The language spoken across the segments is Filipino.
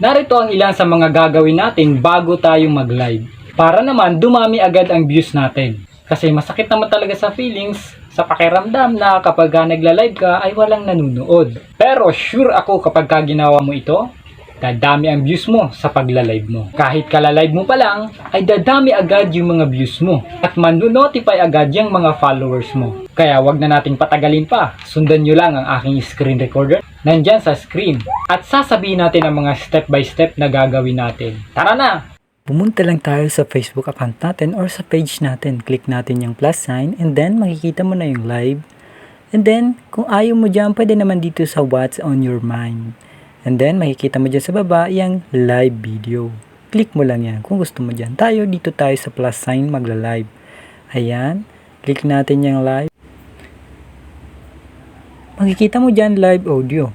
Narito ang ilan sa mga gagawin natin bago tayo mag-live. Para naman dumami agad ang views natin. Kasi masakit naman talaga sa feelings, sa pakiramdam na kapag ka nagla-live ka ay walang nanunood. Pero sure ako kapag ka ginawa mo ito, dadami ang views mo sa pagla-live mo. Kahit kala-live mo pa lang, ay dadami agad yung mga views mo. At manu-notify agad yung mga followers mo. Kaya wag na nating patagalin pa. Sundan nyo lang ang aking screen recorder. Nandyan sa screen. At sasabihin natin ang mga step by step na gagawin natin. Tara na! Pumunta lang tayo sa Facebook account natin or sa page natin. Click natin yung plus sign and then makikita mo na yung live. And then, kung ayaw mo dyan, pwede naman dito sa what's on your mind. And then, makikita mo dyan sa baba yung live video. Click mo lang yan kung gusto mo dyan. Tayo, dito tayo sa plus sign magla-live. Ayan, click natin yung live. Makikita mo dyan live audio.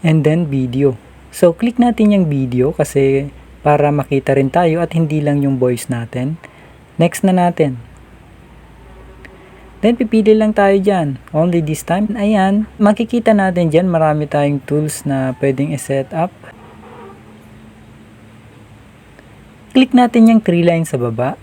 And then video. So, click natin yung video kasi para makita rin tayo at hindi lang yung voice natin. Next na natin. Then, pipili lang tayo dyan. Only this time. Ayan, makikita natin dyan marami tayong tools na pwedeng i-set up. Click natin yung three lines sa baba.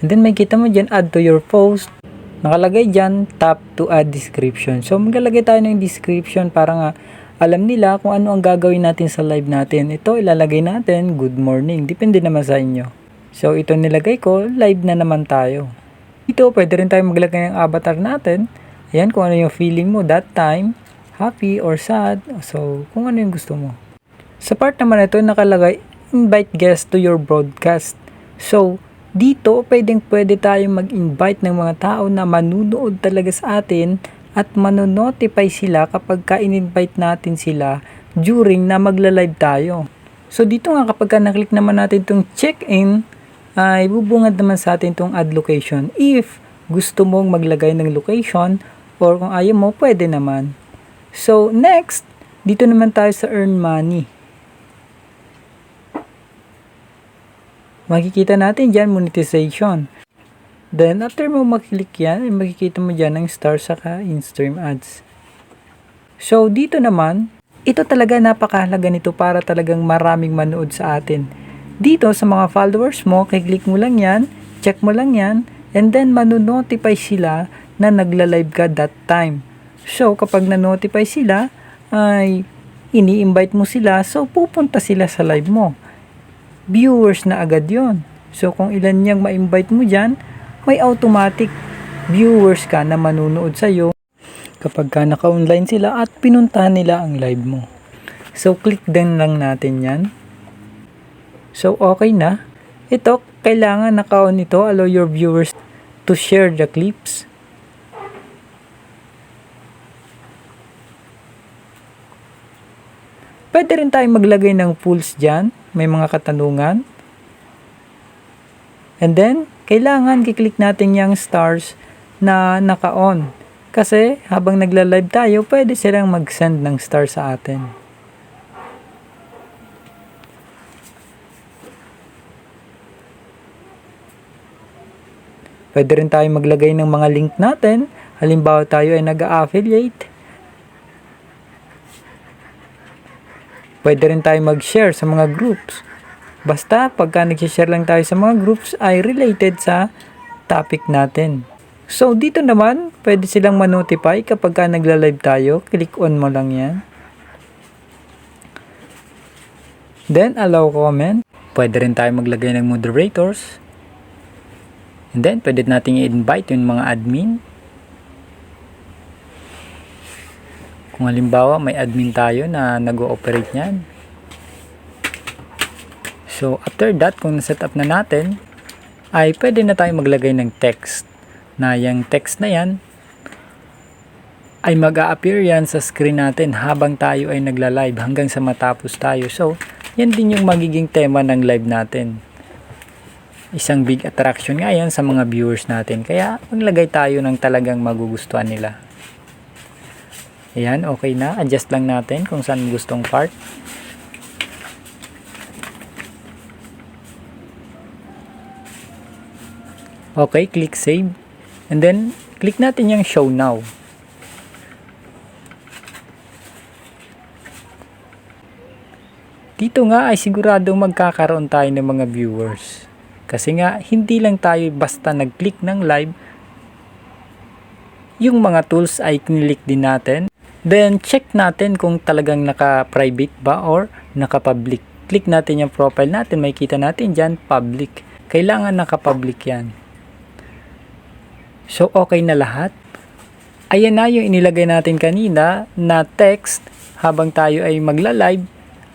And then, makikita mo dyan, add to your post. Nakalagay dyan, tap to add description. So, maglalagay tayo ng description para nga alam nila kung ano ang gagawin natin sa live natin. Ito, ilalagay natin, good morning. Depende naman sa inyo. So, ito nilagay ko, live na naman tayo. Ito, pwede rin tayo maglagay ng avatar natin. Ayan, kung ano yung feeling mo that time, happy or sad. So, kung ano yung gusto mo. Sa part naman ito, nakalagay, invite guests to your broadcast. So, dito, pwedeng pwede tayong mag-invite ng mga tao na manunood talaga sa atin at manonotify sila kapag ka-invite natin sila during na magla-live tayo. So dito nga kapag ka naklik naman natin itong check-in, ay bubungad naman sa atin itong add location. If gusto mong maglagay ng location or kung ayaw mo, pwede naman. So next, dito naman tayo sa earn money. Makikita natin dyan monetization. Then, after mo maklik yan, makikita mo dyan ng star saka in-stream ads. So, dito naman, ito talaga napakahalaga nito para talagang maraming manood sa atin. Dito sa mga followers mo, kiklik mo lang yan, check mo lang yan, and then manonotify sila na nagla-live ka that time. So, kapag na-notify sila, ay ini-invite mo sila, so pupunta sila sa live mo. Viewers na agad yon. So, kung ilan niyang ma-invite mo dyan, may automatic viewers ka na manunood sa'yo kapag ka naka-online sila at pinuntahan nila ang live mo. So, click din lang natin yan. So, okay na. Ito, kailangan naka-on ito. Allow your viewers to share the clips. Pwede rin tayong maglagay ng polls dyan. May mga katanungan. And then, kailangan kiklik natin yung stars na naka-on. Kasi habang nagla-live tayo, pwede silang mag-send ng star sa atin. Pwede rin tayo maglagay ng mga link natin. Halimbawa tayo ay nag-affiliate. Pwede rin tayo mag-share sa mga groups. Basta pagka nag-share lang tayo sa mga groups ay related sa topic natin. So dito naman, pwede silang ma-notify kapag ka nagla-live tayo. Click on mo lang yan. Then allow comment. Pwede rin tayo maglagay ng moderators. And then pwede nating i-invite yung mga admin. Kung halimbawa may admin tayo na nag-ooperate niyan. So, after that, kung set up na natin, ay pwede na tayo maglagay ng text. Na yung text na yan, ay mag appear yan sa screen natin habang tayo ay nagla-live hanggang sa matapos tayo. So, yan din yung magiging tema ng live natin. Isang big attraction nga yan sa mga viewers natin. Kaya, maglagay tayo ng talagang magugustuhan nila. Ayan, okay na. Adjust lang natin kung saan gustong part. Okay, click save. And then, click natin yung show now. dito nga ay siguradong magkakaroon tayo ng mga viewers. Kasi nga, hindi lang tayo basta nag-click ng live, yung mga tools ay kinilik din natin. Then, check natin kung talagang naka-private ba or naka-public. Click natin yung profile natin, may kita natin dyan, public. Kailangan naka-public yan. So, okay na lahat. Ayan na yung inilagay natin kanina na text habang tayo ay magla-live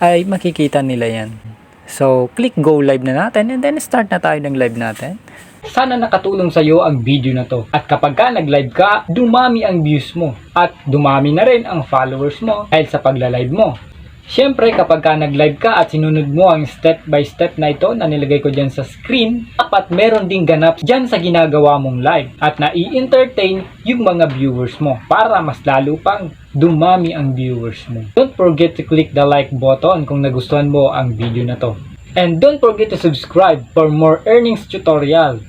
ay makikita nila yan. So, click go live na natin and then start na tayo ng live natin. Sana nakatulong sa iyo ang video na to. At kapag ka nag-live ka, dumami ang views mo. At dumami na rin ang followers mo dahil sa pagla-live mo. Siyempre, kapag ka nag-live ka at sinunod mo ang step by step na ito na nilagay ko dyan sa screen, dapat meron ding ganap dyan sa ginagawa mong live at nai-entertain yung mga viewers mo para mas lalo pang dumami ang viewers mo. Don't forget to click the like button kung nagustuhan mo ang video na to. And don't forget to subscribe for more earnings tutorial.